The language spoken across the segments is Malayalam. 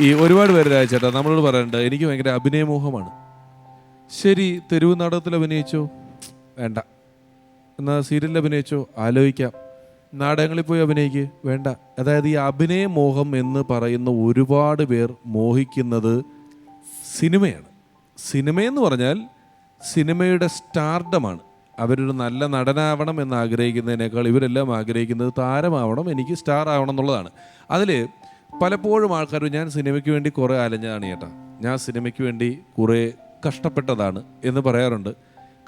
ഈ ഒരുപാട് പേര് രാജേട്ടാ നമ്മളോട് പറയണ്ട എനിക്ക് ഭയങ്കര അഭിനയമോഹമാണ്. ശരി തെരുവ് നാടകത്തിൽ അഭിനയിച്ചോ? വേണ്ട. എന്നാ സീരിയലിൽ അഭിനയിച്ചോ? ആലോചിക്കാം. നാടകങ്ങളിൽ പോയി അഭിനയിക്ക്? വേണ്ട. അതായത് ഈ അഭിനയ മോഹം എന്ന് പറയുന്ന ഒരുപാട് പേർ മോഹിക്കുന്നത് സിനിമയാണ്. സിനിമയെന്ന് പറഞ്ഞാൽ സിനിമയുടെ സ്റ്റാർഡമാണ്. അവരൊരു നല്ല നടനാവണം എന്ന് ആഗ്രഹിക്കുന്നതിനേക്കാൾ ഇവരെല്ലാം ആഗ്രഹിക്കുന്നത് താരമാവണം എനിക്ക് സ്റ്റാർ ആവണം എന്നുള്ളതാണ്. അതിൽ പലപ്പോഴും ആൾക്കാർ ഞാൻ സിനിമയ്ക്ക് വേണ്ടി കുറേ അലഞ്ഞതാണ് ചേട്ടാ. ഞാൻ സിനിമയ്ക്ക് വേണ്ടി കുറേ കഷ്ടപ്പെട്ടതാണ് എന്ന് പറയാറുണ്ട്.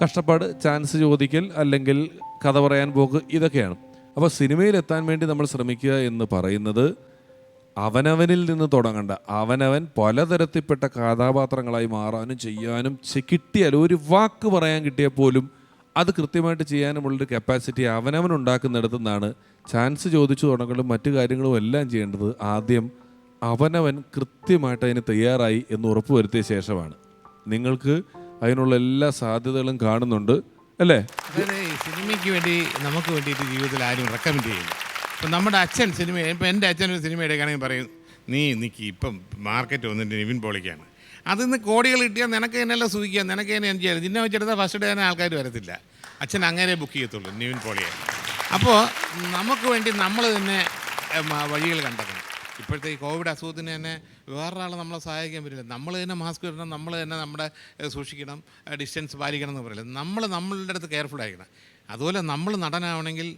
കഷ്ടപ്പാട് ചാൻസ് ചോദിക്കൽ അല്ലെങ്കിൽ കഥ പറയാൻ പോക്ക് ഇതൊക്കെയാണ്. അപ്പോൾ സിനിമയിലെത്താൻ വേണ്ടി നമ്മൾ ശ്രമിക്കുക എന്ന് പറയുന്നത് അവനവനിൽ നിന്ന് തുടങ്ങണ്ട. അവനവൻ പലതരത്തിൽപ്പെട്ട കഥാപാത്രങ്ങളായി മാറാനും ചെയ്യാനും കിട്ടിയാൽ ഒരു വാക്ക് പറയാൻ കിട്ടിയാൽ പോലും അത് കൃത്യമായിട്ട് ചെയ്യാനുമുള്ളൊരു കപ്പാസിറ്റി അവനവൻ ഉണ്ടാക്കുന്നിടത്തു നിന്നാണ് ചാൻസ് ചോദിച്ചു തുടങ്ങലും മറ്റു കാര്യങ്ങളും എല്ലാം ചെയ്യേണ്ടത് ആദ്യം അവനവൻ കൃത്യമായിട്ട് അതിന് തയ്യാറായി എന്ന് ഉറപ്പുവരുത്തിയ ശേഷമാണ്. നിങ്ങൾക്ക് അതിനുള്ള എല്ലാ സാധ്യതകളും കാണുന്നുണ്ട് അല്ലേ? സിനിമയ്ക്ക് വേണ്ടി നമുക്ക് വേണ്ടിയിട്ട് ജീവിതത്തിൽ ആരും റെക്കമെൻഡ് ചെയ്യില്ല. ഇപ്പം നമ്മുടെ അച്ഛൻ സിനിമ ഇപ്പം എന്റെ അച്ഛൻ ഒരു സിനിമ എടുക്കുകയാണെങ്കിൽ പറയും നീ നിൽക്കി ഇപ്പം മാർക്കറ്റ് വന്നിട്ട് നിവിൻ പോളിക്കാണ്. അതിൽ നിന്ന് കോടികൾ കിട്ടിയാൽ നിനക്ക് തന്നെയല്ല സൂചിക്കുക നിനക്ക് തന്നെ ചെയ്യാം? നിന്നെ വെച്ചെടുത്താൽ ഫസ്റ്റ് ഡേ തന്നെ ആൾക്കാർ വരത്തില്ല. അച്ഛൻ അങ്ങനെ ബുക്ക് ചെയ്യത്തുള്ളൂ നിവിൻ പോളിയെ. അപ്പോൾ നമുക്ക് വേണ്ടി നമ്മൾ തന്നെ വഴികൾ കണ്ടെത്തണം. ഇപ്പോഴത്തെ ഈ കോവിഡ് അസുഖത്തിന് തന്നെ വേറൊരാൾ നമ്മളെ സഹായിക്കാൻ പറ്റില്ല. നമ്മൾ തന്നെ മാസ്ക് ഇടണം നമ്മൾ തന്നെ നമ്മുടെ സൂക്ഷിക്കണം ഡിസ്റ്റൻസ് പാലിക്കണം എന്ന് പറയില്ല. നമ്മൾ നമ്മളുടെ അടുത്ത് കെയർഫുൾ ആയിരിക്കണം. അതുപോലെ നമ്മൾ നടനാവണമെങ്കിൽ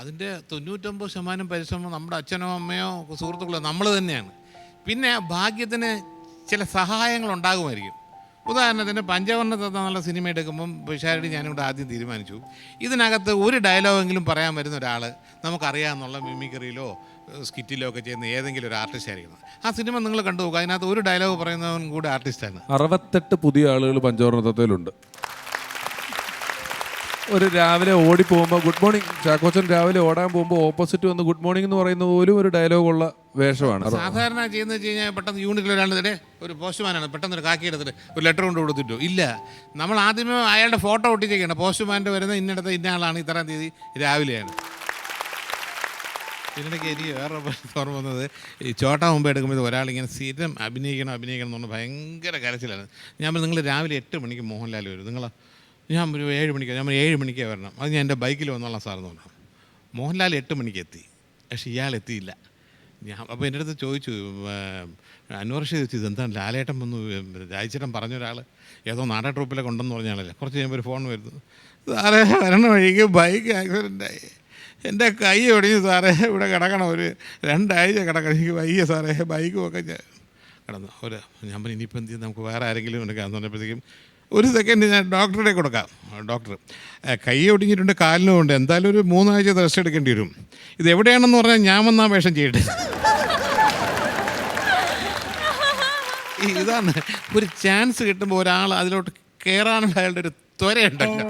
അതിന്റെ തൊണ്ണൂറ്റൊമ്പത് ശതമാനം പരിശ്രമം നമ്മുടെ അച്ഛനോ അമ്മയോ സുഹൃത്തുക്കളോ നമ്മൾ തന്നെയാണ്. പിന്നെ ഭാഗ്യത്തിന് ചില സഹായങ്ങൾ ഉണ്ടാകുമായിരിക്കും. ഉദാഹരണത്തിന് പഞ്ചവർണ തത്ത എന്നുള്ള സിനിമ എടുക്കുമ്പം പിഷാരടി ഞാനിവിടെ ആദ്യം തീരുമാനിച്ചു. ഇതിനകത്ത് ഒരു ഡയലോഗെങ്കിലും പറയാൻ വരുന്ന ഒരാൾ നമുക്കറിയാമെന്നുള്ള മിമിക്രിയിലോ സ്കിറ്റിലോ ഒക്കെ ചെയ്യുന്ന ഏതെങ്കിലും ഒരു ആർട്ടിസ്റ്റ് ആയിരിക്കണം. ആ സിനിമ നിങ്ങൾ കണ്ടു നോക്കുക. അതിനകത്ത് ഒരു ഡയലോഗ് പറയുന്നവൻ കൂടെ ആർട്ടിസ്റ്റാണ് അറുപത്തെട്ട് പുതിയ ആളുകൾ പഞ്ചവർണ പഞ്ചവർണതത്തിലുണ്ട് ഒരു രാവിലെ ഓടി പോകുമ്പോൾ ഗുഡ് മോർണിംഗ് ചാക്കോച്ചൻ രാവിലെ ഓടാൻ പോകുമ്പോൾ ഓപ്പോസിറ്റ് വന്ന് ഗുഡ് മോർണിംഗ് എന്ന് പറയുന്ന പോലും ഒരു ഡയലോഗ് ഉള്ള വേഷമാണ്. സാധാരണ ചെയ്യുന്നത് വെച്ച് കഴിഞ്ഞാൽ പെട്ടെന്ന് യൂണിറ്റിൽ ഒരാൾ തന്നെ ഒരു പോസ്റ്റ്മാനാണ് പെട്ടെന്ന് ഒരു കാക്കി എടുത്തിട്ട് ഒരു ലെറ്റർ കൊണ്ട് കൊടുത്തിട്ടോ. ഇല്ല. നമ്മൾ ആദ്യമേ അയാളുടെ ഫോട്ടോ ഒട്ടിച്ചേക്കാണ്. പോസ്റ്റ്മാന്റെ വരുന്ന ഇന്നിടത്ത് ഇന്ന ആളാണ് ഇത്രാം തീയതി രാവിലെയാണ്. ഇതിനിടയ്ക്ക് എനിക്ക് വേറെ ഓർമ്മ വന്നത്. ഈ ചോട്ട മുമ്പ് എടുക്കുമ്പോൾ ഒരാളിങ്ങനെ സ്ഥിരം അഭിനയിക്കണം അഭിനയിക്കണം എന്ന് പറഞ്ഞാൽ ഭയങ്കര കരച്ചിലാണ്. ഞാൻ നിങ്ങൾ രാവിലെ എട്ട് മണിക്ക് മോഹൻലാൽ വരും. നിങ്ങൾ ഞാൻ ഒരു ഏഴ് മണിക്ക് ഞാൻ ഏഴ് മണിക്കേ വരണം. അത് ഞാൻ എന്റെ ബൈക്കിൽ വന്നോളാം സാറെന്ന് പറഞ്ഞു. മോഹൻലാൽ എട്ട് മണിക്ക് എത്തി പക്ഷെ ഇയാൾ എത്തിയില്ല. ഞാൻ അപ്പോൾ എന്റെ അടുത്ത് ചോദിച്ചു അന്വേഷ ചോദിച്ചു ഇതെന്താണ്? ലാലേട്ടൻ വന്നു രാജചേട്ടൻ പറഞ്ഞ ഒരാൾ ഏതോ നാടൻ ട്രൂപ്പിലൊക്കെ ഉണ്ടെന്ന് പറഞ്ഞാണല്ലേ കുറച്ച് കഴിയുമ്പോൾ ഒരു ഫോൺ വരുന്നു. സാറേ വരണ വഴിക്ക് ബൈക്ക് ആക്സിഡന്റായി എന്റെ കൈ ഒടിഞ്ഞു സാറേ ഇവിടെ കിടക്കണം. ഒരു രണ്ടാഴ്ച കിടക്കണം. എനിക്ക് വയ്യ സാറേ ബൈക്കും ഒക്കെ കിടന്നു. ഒരു ഞാൻ പറഞ്ഞു ഇനിയിപ്പോൾ എന്ത് ചെയ്യും? നമുക്ക് വേറെ ആരെങ്കിലും എടുക്കാമെന്ന് പറഞ്ഞപ്പോഴത്തേക്കും ഒരു സെക്കൻഡ് ഞാൻ ഡോക്ടറുടെ കൊടുക്കാം. ഡോക്ടർ. കൈ ഒടിഞ്ഞിട്ടുണ്ട് കാലിനും ഉണ്ട്. എന്തായാലും ഒരു മൂന്നാഴ്ച റെസ്റ്റ് എടുക്കേണ്ടി വരും. ഇത് എവിടെയാണെന്ന് പറഞ്ഞാൽ ഞാൻ വന്നാ വേഷം ചെയ്യട്ടെ. ഇതാണ്. ഒരു ചാൻസ് കിട്ടുമ്പോൾ ഒരാൾ അതിലോട്ട് കയറാനുള്ള അയാളുടെ ഒരു ത്വരയുണ്ടല്ലോ.